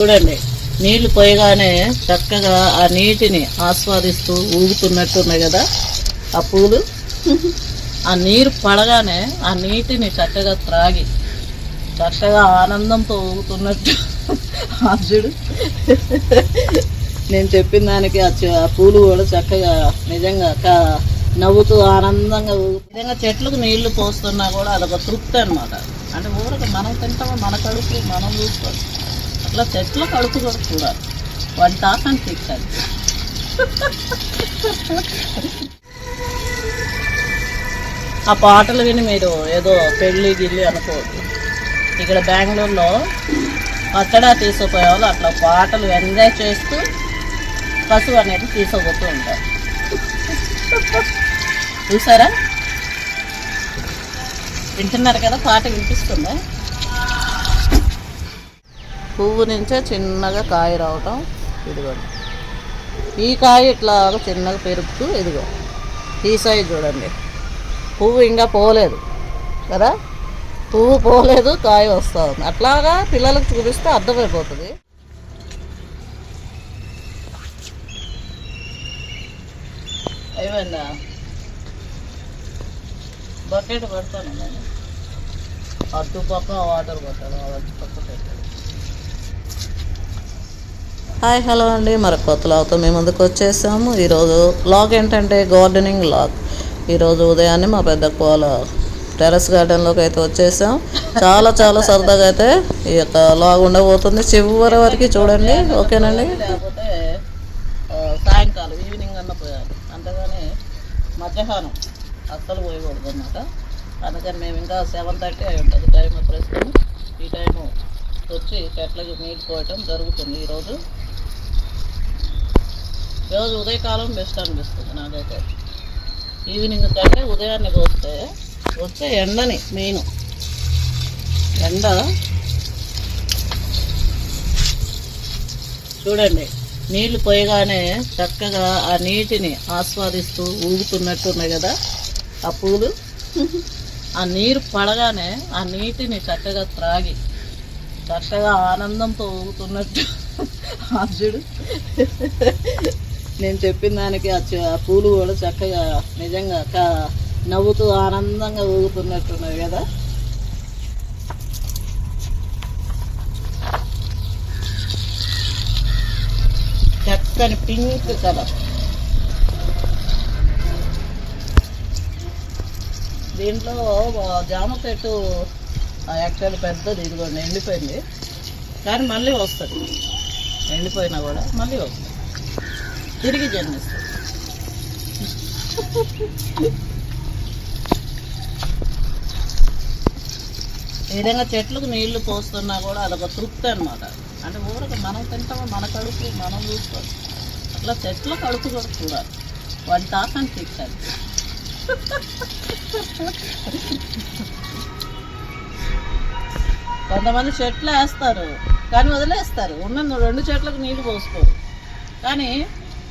చూడండి నీళ్ళు పోయగానే చక్కగా ఆ నీటిని ఆస్వాదిస్తూ ఊగుతున్నట్టున్నాయి కదా ఆ పూలు. ఆ నీరు పడగానే ఆ నీటిని చక్కగా త్రాగి చక్కగా ఆనందంతో ఊగుతున్నట్టు. అర్జుడు నేను చెప్పిన దానికి ఆ పూలు కూడా చక్కగా నిజంగా నవ్వుతూ ఆనందంగా ఊగు నిజంగా చెట్లకు నీళ్ళు పోస్తున్నా కూడా అదొక తృప్తి అనమాట అంటే ఊరికి మనం తింటాము? మన కడుపు మనం చూసుకోవాలి అట్లా చెట్ల కడుపు కూడా వన్ టాక్ అనిపించాలి ఆ పాటలు విని మీరు ఏదో పెళ్ళి గిల్లి అనుకోవద్దు. ఇక్కడ బెంగళూరులో పచ్చడా తీసుకుపోయే వాళ్ళు అట్లా పాటలు ఎంజాయ్ చేస్తూ పశువు అనేది తీసుకుపోతూ ఉంటారు. చూసారా? వింటున్నారు కదా? పాట వినిపిస్తుందా? పువ్వు నుంచే చిన్నగా కాయ రావటం ఇదిగోండి ఈ కాయ ఇట్లా చిన్నగా పెరుగుతూ ఇదిగో. ఈ సైజ్ చూడండి. పువ్వు ఇంకా పోలేదు కదా? పువ్వు పోలేదు కాయ వస్తూ ఉంది. అట్లాగా పిల్లలకు చూపిస్తే అర్థమైపోతుంది. అయిపోయిందా? బకెట్ పడతాను నేను. అటు పక్క వాటర్ పట్టాను అటు పక్క పెట్టాను హాయ్ హలో అండి. మరి కొత్త లాగ్తో మేము ముందుకు వచ్చేసాము. ఈరోజు లాగ్ ఏంటంటే గార్డెనింగ్ లాగ్. ఈరోజు ఉదయాన్నే మా పెద్ద కోల టెర్రస్ గార్డెన్లోకి అయితే వచ్చేసాం. చాలా చాలా సరదాగా అయితే ఈ యొక్క లాగ్ ఉండబోతుంది. చివరి వరకు చూడండి. ఓకేనండి? లేకపోతే సాయంకాలం ఈవినింగ్ అన్న పోయాలి అంతేగాని మధ్యాహ్నం అస్సలు పోయకూడదు అనమాట అందుకని మేము ఇంకా సెవెన్ థర్టీ అయి ఉంటుంది. టైం ప్రస్తుతం ఈ టైము వచ్చి చెట్లకి నీళ్ళు పోయటం జరుగుతుంది ఈరోజు. ఈరోజు ఉదయకాలం బెస్ట్ అనిపిస్తుంది నాకైతే. ఈవినింగ్ కంటే ఉదయాన్నే పోస్తే వచ్చే ఎండని మెయిన్. ఎండ. చూడండి నీళ్ళు పోయగానే చక్కగా ఆ నీటిని ఆస్వాదిస్తూ ఊగుతున్నట్టున్నాయి కదా ఆ పూలు. ఆ నీరు పడగానే ఆ నీటిని చక్కగా త్రాగి చక్కగా ఆనందంతో ఊగుతున్నట్టు అర్జుడు నేను చెప్పిన దానికి ఆ పూలు కూడా చక్కగా నిజంగా నవ్వుతూ ఆనందంగా ఊగుతున్నట్టున్నది కదా. చక్కని పింక్ కలర్. దీంట్లో జామ చెట్టు యాక్చువల్ పెద్దది ఇదిగోండి ఎండిపోయింది. కానీ మళ్ళీ వస్తుంది. ఎండిపోయినా కూడా మళ్ళీ వస్తుంది. తిరిగి జన్మిస్తుంది. ఈ విధంగా చెట్లకు నీళ్ళు పోస్తున్నా కూడా అదొక తృప్తి అనమాట అంటే ఊరికి మనం తింటాము? మన కడుపు మనం చూసుకోవాలి అట్లా చెట్ల కడుపు కూడా చూడాలి. వాటి తాకాన్ని తీర్చాలి కొంతమంది చెట్లు వేస్తారు కానీ వదిలేస్తారు. ఉన్న రెండు చెట్లకు నీళ్ళు పోసుకోరు. కానీ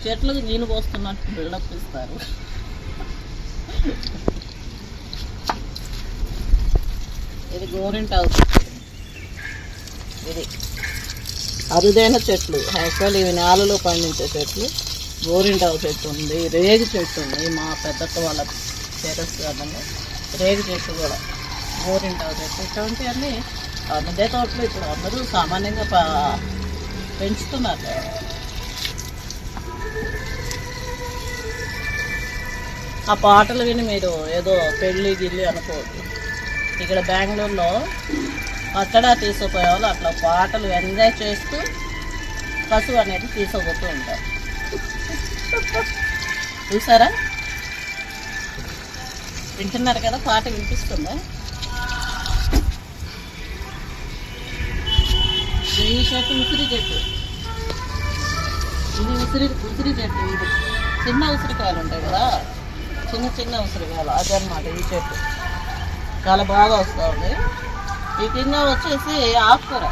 చెట్లకు నీళ్ళు పోస్తున్నట్టు బిల్డప్ ఇస్తారు. ఇది గోరింటాకు చెట్టు. ఇది అరుదైన చెట్లు. యాక్చువల్ ఇవి నేలలో పండించే చెట్లు. గోరింటావు చెట్టు ఉంది. రేగు చెట్టు ఉంది. మా పెద్దక్క వాళ్ళ టెరస్ గార్డెన్లో రేగు చెట్టు కూడా. గోరింటావు చెట్టు. ఇటువంటివన్నీ మిద్దె తోటలు ఇప్పుడు అందరూ సామాన్యంగా పెంచుతున్నారు. ఆ పాటలు విని మీరు ఏదో పెళ్ళి గిల్లి అనుకోవద్దు. ఇక్కడ బెంగళూరులో అక్కడ తీసుకుపోయేవాళ్ళు అట్లా పాటలు ఎంజాయ్ చేస్తూ పశువు అనేది తీసుకుపోతూ ఉంటారు. చూసారా? వింటున్నారు కదా? పాట వినిపిస్తుందా? ఈ చెట్టు ఉసిరి చెట్టు ఇది ఉసిరి ఉసిరి చెట్టు ఇది. చిన్న ఉసిరికాయలు ఉంటాయి కదా? చిన్న చిన్న ఉసిరికాయలు. అదే అన్నమాట ఈ చెట్టు. చాలా బాగా వస్తుంది ఈ కింద వచ్చేసి ఆకుకూర.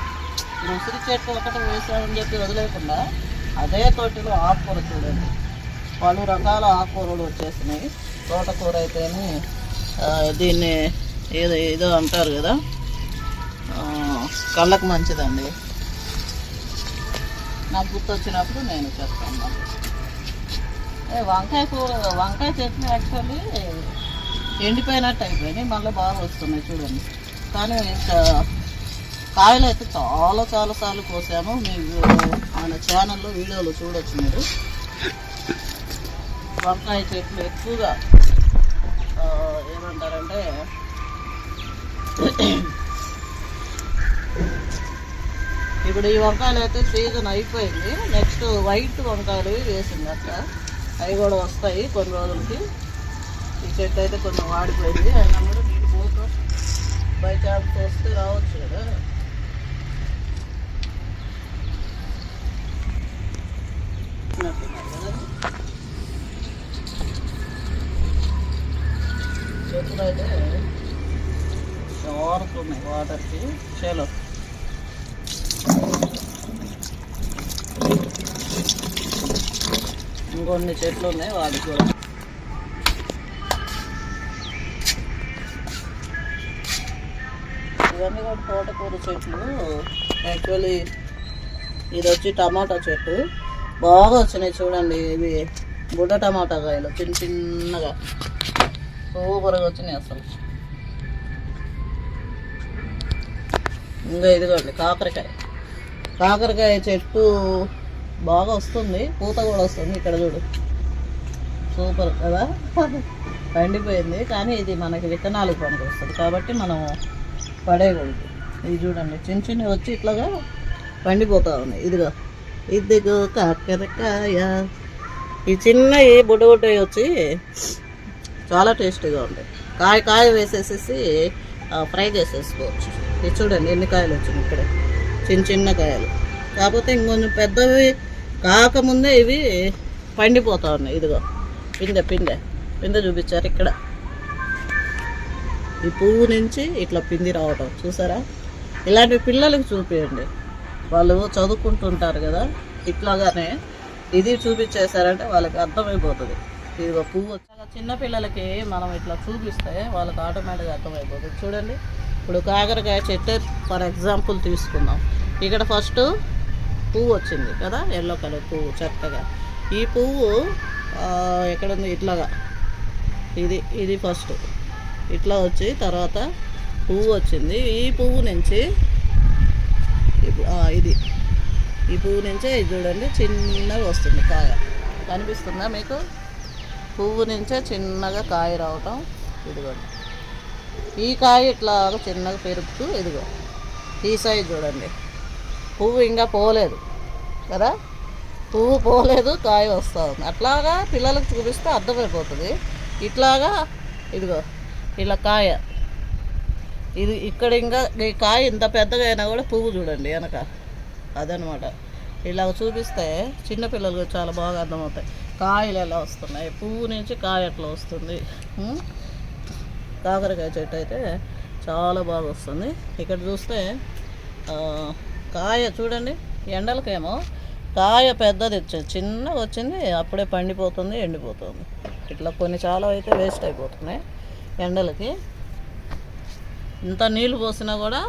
ఈ ఉసిరి చెట్టు ఒకటి వేసామని చెప్పి వదిలేకుండా అదే తోటిలో ఆకుకూర చూడండి. పలు రకాల ఆకుకూరలు వచ్చేసినాయి. తోటకూర అయితేనే దీన్ని ఏదో ఏదో అంటారు కదా? కళ్ళకు మంచిదండి. నాకు గుర్తొచ్చినప్పుడు నేను చేస్తాను. వంకాయ కూర వంకాయ చట్నీ యాక్చువల్లీ ఎండిపోయినట్టు అయిపోయినాయి మళ్ళీ బాగా వస్తున్నాయి చూడండి. కానీ ఇంకా కాయలు అయితే చాలా చాలా సార్లు కోసాము. మీకు ఆయన ఛానల్లో వీడియోలు చూడొచ్చు మీరు. వంకాయ చెట్లు ఎక్కువగా ఏమంటారంటే ఇప్పుడు ఈ వంకాయలు అయితే సీజన్ అయిపోయింది. నెక్స్ట్ వైట్ వంకాయలు వేసింది అట్లా. అవి కూడా వస్తాయి కొన్ని రోజులకి. ఈ చెట్టు అయితే కొంచెం వాడిపోయింది. అయినా కూడా నీటి పోతూ బై ఛాన్స్ వస్తే రావచ్చు కదా. చెట్లు అయితే వాడుతున్నాయి వాటర్కి చేలో ఇంకొన్ని చెట్లు ఉన్నాయి వాటి కూడా. ఇవన్నీ కూడా తోటకూర చెట్లు. యాక్చువల్లీ ఇది వచ్చి టమాటా చెట్టు. బాగా వచ్చినాయి చూడండి ఇవి బుడ్డ టమాటా కాయలు చిన్న చిన్నగా. సూపర్గా వచ్చినాయి అసలు. ఇంకా ఇదిగోండి కాకరకాయ. కాకరకాయ చెట్టు బాగా వస్తుంది. పూత కూడా వస్తుంది ఇక్కడ చూడు. సూపర్ కదా? పండిపోయింది. కానీ ఇది మనకి విత్తనాలు పనికి వస్తుంది కాబట్టి మనం పడేయకూడదు. ఇది చూడండి. చిన్న చిన్నవి వచ్చి ఇట్లాగా పండిపోతూ ఉన్నాయి. ఇదిగో. ఇదిగో కాకరకాయ. ఈ చిన్నవి బుడ్డ బుడ్డవి వచ్చి చాలా టేస్టీగా ఉంటాయి. కాయ కాయ వేసేసేసి ఫ్రై చేసేసుకోవచ్చు. ఇది చూడండి ఎన్ని కాయలు వచ్చినాయి ఇక్కడ. చిన్న చిన్న కాయలు. కాకపోతే ఇంకొంచెం పెద్దవి కాకముందే ఇవి పండిపోతా ఉన్నాయి. ఇదిగో పిందె పిందె పిందె చూపించారు ఇక్కడ. ఈ పువ్వు నుంచి ఇట్లా పిండి రావటం చూసారా? ఇలాంటి పిల్లలకి చూపించండి వాళ్ళు చదువుకుంటుంటారు కదా ఇట్లాగానే ఇది చూపించేశారంటే వాళ్ళకి అర్థమైపోతుంది. ఇది ఒక పువ్వు చాలా చిన్నపిల్లలకి మనం ఇట్లా చూపిస్తే వాళ్ళకి ఆటోమేటిక్గా అర్థమైపోతుంది. చూడండి ఇప్పుడు కాకరకాయ చెట్టు ఫర్ ఎగ్జాంపుల్ తీసుకుందాం. ఇక్కడ ఫస్ట్ పువ్వు వచ్చింది కదా ఎల్లో కలర్ పువ్వు చక్కగా ఈ పువ్వు ఎక్కడుంది? ఇట్లాగా. ఇది ఇది ఫస్ట్. ఇట్లా వచ్చి తర్వాత పువ్వు వచ్చింది. ఈ పువ్వు నుంచి ఇది. ఈ పువ్వు నుంచే ఇది చూడండి చిన్నగా వస్తుంది కాయ. కనిపిస్తుందా మీకు? పువ్వు నుంచే చిన్నగా కాయ రావటం. ఇదిగోండి. ఈ కాయ ఇట్లా చిన్నగా పెరుగుతూ ఇదిగో. ఈ సైజ్ చూడండి. పువ్వు ఇంకా పోలేదు. కదా? పువ్వు పోలేదు కాయ వస్తుంది. అట్లాగా పిల్లలకు చూపిస్తే అర్థమైపోతుంది. ఇట్లాగా ఇదిగో ఇలా కాయ. ఇది ఇక్కడ ఇంకా ఈ కాయ ఇంత పెద్దగా అయినా కూడా పువ్వు చూడండి వెనక. అదనమాట. ఇలా చూపిస్తే చిన్నపిల్లలకు చాలా బాగా అర్థమవుతాయి. కాయలు ఎలా వస్తున్నాయి? పువ్వు నుంచి కాయ ఎట్లా వస్తుంది? కాకరకాయ చెట్టు అయితే చాలా బాగా వస్తుంది. ఇక్కడ చూస్తే కాయ చూడండి ఎండలకేమో కాయ పెద్దది చిన్నగా వచ్చింది అప్పుడే పండిపోతుంది ఎండిపోతుంది. ఇట్లా కొన్ని చాలా అయితే వేస్ట్ అయిపోతున్నాయి ఎండలకి. ఇంత నీళ్ళు పోసినా కూడా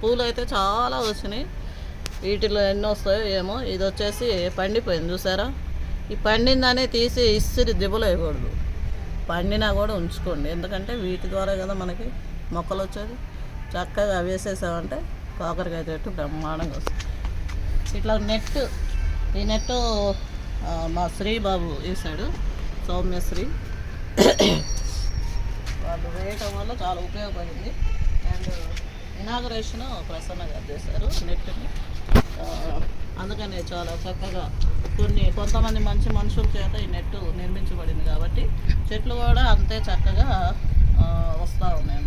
పూలు అయితే చాలా వచ్చినాయి. వీటిలో ఎన్ని వస్తాయో ఏమో ఇది వచ్చేసి పండిపోయింది చూసారా? ఈ పండిందనే తీసి ఇసిరి దిబ్బలు పండినా కూడా ఉంచుకోండి. ఎందుకంటే వీటి ద్వారా కదా మనకి మొక్కలు వచ్చేది. చక్కగా వేసేసామంటే కాకరకాయ చెట్టు బ్రహ్మాండంగా వస్తుంది ఇట్లా నెట్ ఈ నెట్ మా శ్రీబాబు వేశాడు సౌమ్యశ్రీ. వాళ్ళు వేయటం వల్ల చాలా ఉపయోగపడింది. అండ్ ఇనాగరేషన్ ప్రసన్న గారు చేశారు నెట్ని అందుకనే చాలా చక్కగా కొన్ని కొంతమంది మంచి మనుషుల చేత ఈ నెట్ నిర్మించబడింది కాబట్టి చెట్లు కూడా అంతే చక్కగా వస్తూ ఉన్నాయి